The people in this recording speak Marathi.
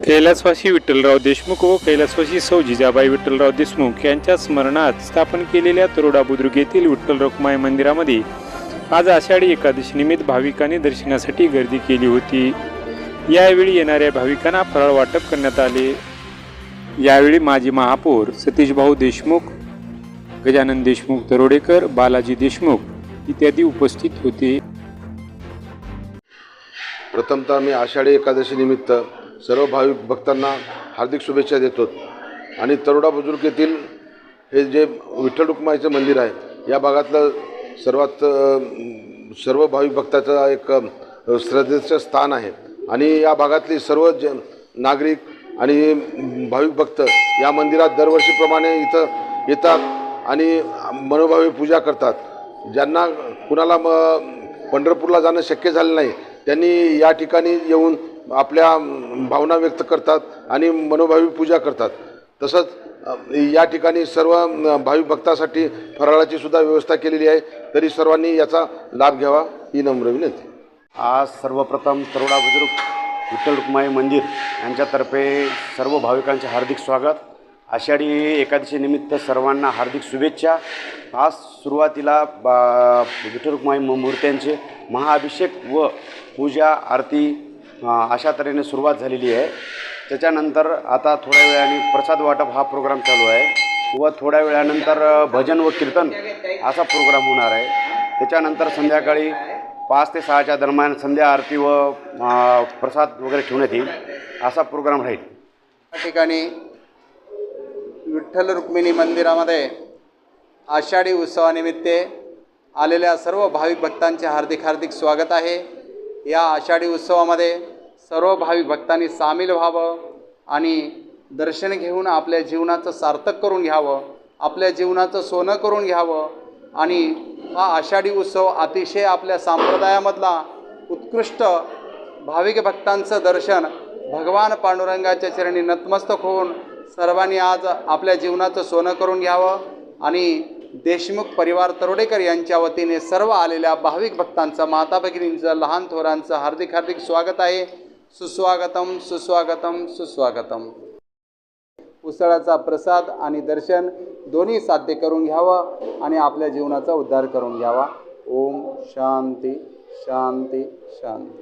कैलासवासी विठ्ठलराव देशमुख व कैलासवासी सौ जिजाबाई विठ्ठलराव देशमुख यांच्या स्मरणात स्थापन केलेल्या तरोडा बुद्रुक येथील विठ्ठल रखुमाई मंदिरामध्ये आज आषाढी एकादशी निमित्त भाविकांनी दर्शनासाठी गर्दी केली होती. यावेळी येणाऱ्या भाविकांना फराळ वाटप करण्यात आले. यावेळी माजी महापौर सतीशभाऊ देशमुख गजानन देशमुख तरोडेकर बालाजी देशमुख इत्यादी उपस्थित होते. प्रथमतः मी आषाढी एकादशी निमित्त सर्व भाविक भक्तांना हार्दिक शुभेच्छा देतो. आणि तरोडा बुजुर्ग येथील हे जे विठ्ठल रुक्माईचं मंदिर आहे या भागातलं सर्वात सर्व भाविक भक्ताचं एक श्रद्धेचं स्थान आहे. आणि या भागातली सर्व ज नागरिक आणि भाविक भक्त या मंदिरात दरवर्षीप्रमाणे इथं येतात आणि मनोभावे पूजा करतात. ज्यांना कुणाला म पंढरपूरला जाणं शक्य झालं नाही त्यांनी या ठिकाणी येऊन आपल्या भावना व्यक्त करतात आणि मनोभावी पूजा करतात. तसंच या ठिकाणी सर्व भावी भाविक भक्तासाठी फराळाची सुद्धा व्यवस्था केलेली आहे. तरी सर्वांनी याचा लाभ घ्यावा ही नम्र विनंती. आज सर्वप्रथम तरुडा बुजुर्ग विठ्ठल रुक्माई मंदिर यांच्यातर्फे सर्व भाविकांचे हार्दिक स्वागत. आषाढी एकादशीनिमित्त सर्वांना हार्दिक शुभेच्छा. आज सुरुवातीला बा विठ्ठल रुक्माई म- मूर्त्यांचे महाअभिषेक व पूजा आरती अशा तऱ्हेने सुरुवात झालेली आहे. त्याच्यानंतर आता थोड्या वेळाने प्रसाद वाटप हा प्रोग्राम चालू आहे व थोड्या वेळानंतर भजन व कीर्तन असा प्रोग्राम होणार आहे. त्याच्यानंतर संध्याकाळी पाच ते सहाच्या दरम्यान संध्या आरती व प्रसाद वगैरे ठेवण्यात येईल. असा प्रोग्राम राहील. या ठिकाणी विठ्ठल रुक्मिणी मंदिरामध्ये आषाढी उत्सवानिमित्त आलेल्या सर्व भाविक भक्तांचे हार्दिक हार्दिक स्वागत आहे. या आषाढी उत्सवामध्ये सर्व भाविक भक्तांनी सामील व्हावं आणि दर्शन घेऊन आपल्या जीवनाचं सार्थक करून घ्यावं आपल्या जीवनाचं सोनं करून घ्यावं आणि हा आषाढी उत्सव अतिशय आपल्या संप्रदायामधला उत्कृष्ट भाविक भक्तांचं दर्शन भगवान पांडुरंगाच्या चरणी नतमस्तक होऊन सर्वांनी आज आपल्या जीवनाचं सोनं करून घ्यावं आणि देशमुख परिवार तरोडेकर यांच्या वतीने सर्व आलेल्या भाविक भक्तांचं माता भगिनींचं लहान थोरांचं हार्दिक हार्दिक स्वागत आहे. सुस्वागतम सुस्वागतम सुस्वागतम. उसळाचा प्रसाद आणि दर्शन दोन्ही साध्य करून घ्यावं आणि आपल्या जीवनाचा उद्धार करून घ्यावा. ओम शांती शांती शांती.